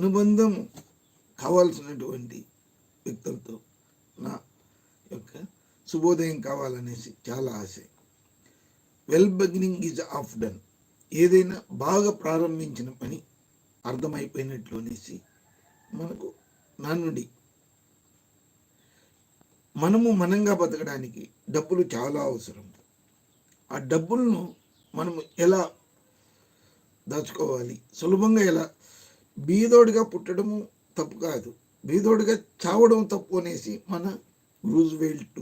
అనుబంధం కావాల్సినటువంటి వ్యక్తులతో నా యొక్క శుభోదయం కావాలనేసి చాలా ఆశ. Well beginning is half done ఏదైనా బాగా ప్రారంభించిన పని అర్థమైపోయినట్లు అనేసి మనకు నా నుండి మనము మనంగా బతకడానికి డబ్బులు చాలా అవసరం. ఆ డబ్బులను మనము ఎలా దాచుకోవాలి? సులభంగా ఎలా బీదోడిగా పుట్టడము తప్పు కాదు. బీదోడిగా చావడం తప్పు అనేసి మన రూజ్వెల్ట్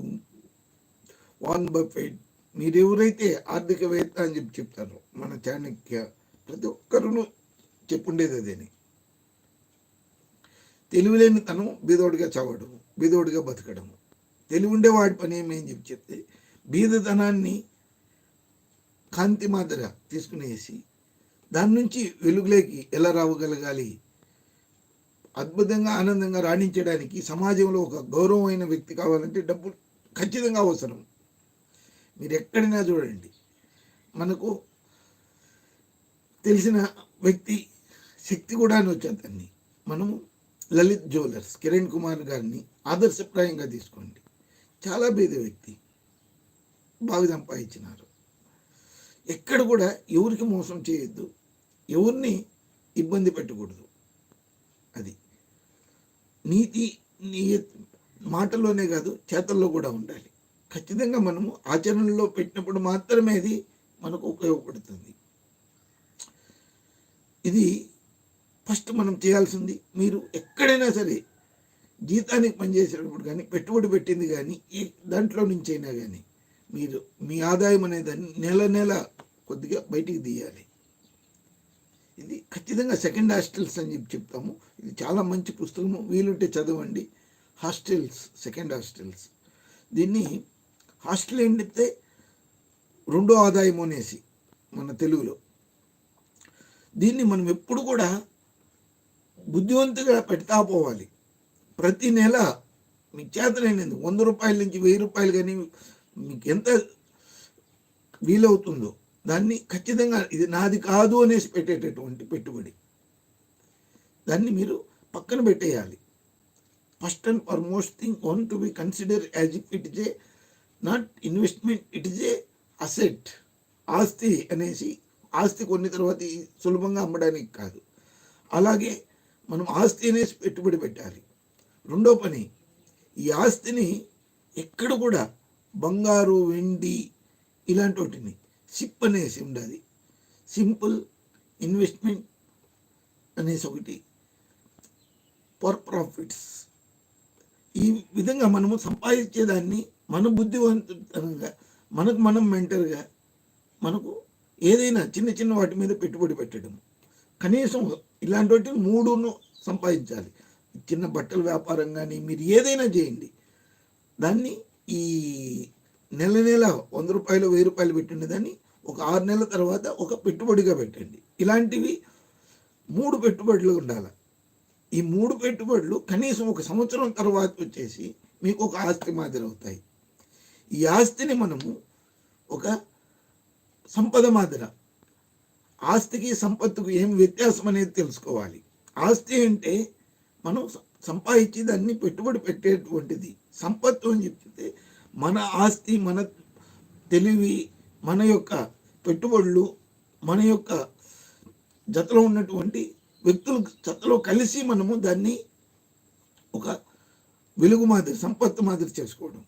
వాన్ బఫెట్ మీరు ఎవరైతే ఆర్థికవేత్త అని చెప్పి చెప్తారో మన చాణక్య ప్రతి ఒక్కరును చెప్పుండేది అదేని. తెలివిలేని తను బీదోడిగా చావడము బీదోడిగా బతకడము. తెలివి ఉండే వాడి పని ఏమేం చెప్పి చెప్తే బీదతనాన్ని కాంతి మాదిర తీసుకునేసి దాని నుంచి వెలుగులోకి ఎలా రావగలగాలి? అద్భుతంగా ఆనందంగా రాణించడానికి సమాజంలో ఒక గౌరవమైన వ్యక్తి కావాలంటే డబ్బు ఖచ్చితంగా అవసరం. మీరు ఎక్కడైనా చూడండి. మనకు తెలిసిన వ్యక్తి శక్తి కూడా అని వచ్చేదాన్ని మనము లలిత్ జ్యువెలర్స్ కిరణ్ కుమార్ గారిని ఆదర్శప్రాయంగా తీసుకోండి. చాలా పేద వ్యక్తి. బాగా సంపాదించినారు. ఎక్కడ కూడా ఎవరికి మోసం చేయొద్దు. ఎవరిని ఇబ్బంది పెట్టకూడదు. అది. నీతి నీ మాటల్లోనే కాదు చేతల్లో కూడా ఉండాలి. ఖచ్చితంగా మనము ఆచరణలో పెట్టినప్పుడు మాత్రమే అది మనకు ఉపయోగపడుతుంది. ఇది ఫస్ట్ మనం చేయాల్సింది మీరు ఎక్కడైనా సరే జీతానికి పనిచేసేటప్పుడు కానీ పెట్టుబడి పెట్టింది కానీ ఈ దాంట్లో నుంచి అయినా కానీ మీరు మీ ఆదాయం అనేదాన్ని నెల నెల కొద్దిగా బయటికి తీయాలి. ఖచ్చితంగా సెకండ్ హాస్టల్స్ అని చెప్పి చెప్తాము. ఇది చాలా మంచి పుస్తకము. వీలుంటే చదవండి. Hostels second hostels. దీన్ని హాస్టల్ ఏంటంటే రెండో ఆదాయం అనేసి మన తెలుగులో. దీన్ని మనం ఎప్పుడు కూడా బుద్ధివంతుగా పెడతా పోవాలి. ప్రతి నెల మీ చేతనైనది వంద రూపాయల నుంచి వెయ్యి రూపాయలు కానీ మీకు ఎంత వీలవుతుందో దాన్ని ఖచ్చితంగా ఇది నాది కాదు అనేసి పెట్టేటటువంటి పెట్టుబడి. దాన్ని మీరు పక్కన పెట్టేయాలి. First and foremost thing one to be consider as if it is a not investment it is a asset ఆస్తి అనేసి ఆస్తి కొన్ని తర్వాత సులభంగా అమ్మడానికి కాదు. అలాగే మనం ఆస్తి అనేసి పెట్టుబడి పెట్టాలి. రెండో పని ఈ ఆస్తిని ఎక్కడ కూడా బంగారు వెండి ఇలాంటి వాటిని సిప్ అనేసి ఉండాలి సింపుల్ ఇన్వెస్ట్మెంట్ అనేసి ఒకటి. ఫర్ ప్రాఫిట్స్ ఈ విధంగా మనము సంపాదించేదాన్ని మన బుద్ధివంతంగా మనకు మనం మెంటర్గా మనకు ఏదైనా చిన్న చిన్న వాటి మీద పెట్టుబడి పెట్టడం. కనీసం ఇలాంటి వాటిని మూడును సంపాదించాలి. చిన్న బట్టల వ్యాపారం కానీ మీరు ఏదైనా చేయండి. దాన్ని ఈ నెల నెల వంద రూపాయలు వెయ్యి రూపాయలు పెట్టిన దాన్ని ఒక ఆరు నెలల తర్వాత ఒక పెట్టుబడిగా పెట్టండి. ఇలాంటివి మూడు పెట్టుబడులు ఉండాలి. ఈ మూడు పెట్టుబడులు కనీసం ఒక సంవత్సరం తర్వాత వచ్చేసి మీకు ఒక ఆస్తి మాదిరి అవుతాయి. ఈ ఆస్తిని మనము ఒక సంపద మాదిర ఆస్తికి సంపత్తుకు ఏం వ్యత్యాసం అనేది తెలుసుకోవాలి. ఆస్తి అంటే మనం సంపాదించి దాన్ని పెట్టుబడి పెట్టేటువంటిది. సంపత్తు అని చెప్తే మన ఆస్తి మన తెలివి మన యొక్క పెట్టుబడులు మన యొక్క జతలో ఉన్నటువంటి వ్యక్తులు జతలో కలిసి మనము దాన్ని ఒక వెలుగు మాదిరి సంపత్తు మాదిరి చేసుకోవడం.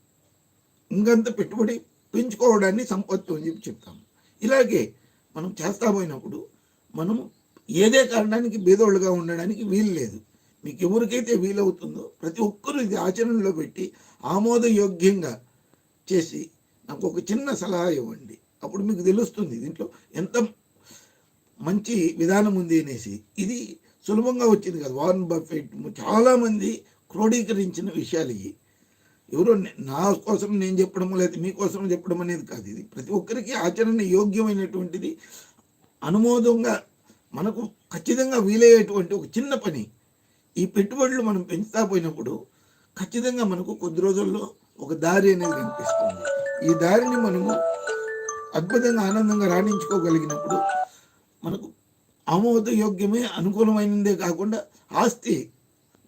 ఇంకంత పెట్టుబడి పెంచుకోవడాన్ని సంపత్తు అని చెప్పి చెప్తాము ఇలాగే మనం చేస్తా పోయినప్పుడు మనము ఏదే కారణానికి బేదోళ్ళుగా ఉండడానికి వీలు లేదు. మీకు ఎవరికైతే వీలవుతుందో ప్రతి ఒక్కరూ ఇది ఆచరణలో పెట్టి ఆమోదయోగ్యంగా చేసి నాకు ఒక చిన్న సలహా ఇవ్వండి. అప్పుడు మీకు తెలుస్తుంది దీంట్లో ఎంత మంచి విధానం ఉంది అనేసి. ఇది సులభంగా వచ్చింది కదా. వార్న్ బఫెట్ చాలామంది క్రోడీకరించిన విషయాలు ఇవి. ఎవరో నా కోసం నేను చెప్పడము లేకపోతే మీకోసం చెప్పడం అనేది కాదు ఇది. ప్రతి ఒక్కరికి ఆచరణ యోగ్యమైనటువంటిది అనుమోదంగా మనకు ఖచ్చితంగా వీలయ్యేటువంటి ఒక చిన్న పని. ఈ పెట్టుబడులు మనం పెంచుతా పోయినప్పుడు ఖచ్చితంగా మనకు కొద్ది రోజుల్లో ఒక దారి అనేది కనిపిస్తుంది. ఈ దారిని మనము అద్భుతంగా ఆనందంగా రాణించుకోగలిగినప్పుడు మనకు ఆమోద యోగ్యమే అనుకూలమైనదే కాకుండా ఆస్తి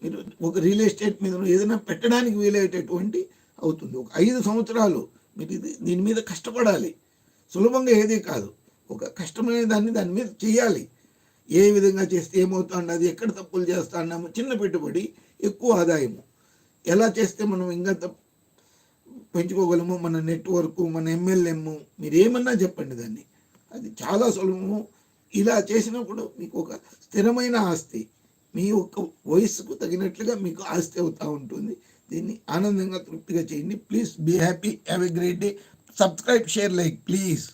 మీరు ఒక రియల్ ఎస్టేట్ మీద ఏదైనా పెట్టడానికి వీలయ్యేటటువంటి అవుతుంది. ఒక ఐదు సంవత్సరాలు మీరు ఇది దీని మీద కష్టపడాలి. సులభంగా ఏదీ కాదు. ఒక కష్టమైన దాన్ని దాని మీద చేయాలి ఏ విధంగా చేస్తే ఏమవుతుండదు ఎక్కడ తప్పులు చేస్తాన్నాము చిన్న పెట్టుబడి ఎక్కువ ఆదాయము. ఎలా చేస్తే మనం ఇంకా తప్పు పెంచుకోగలము మన నెట్వర్క్ మన ఎమ్మెల్యేమ్ మీరేమన్నా చెప్పండి దాన్ని. అది చాలా సులభము. ఇలా చేసినప్పుడు మీకు ఒక స్థిరమైన ఆస్తి. మీ యొక్క వయస్సుకు తగినట్లుగా మీకు ఆస్తి అవుతూ ఉంటుంది. దీన్ని ఆనందంగా తృప్తిగా చేయండి. Please be happy have a great day subscribe share like please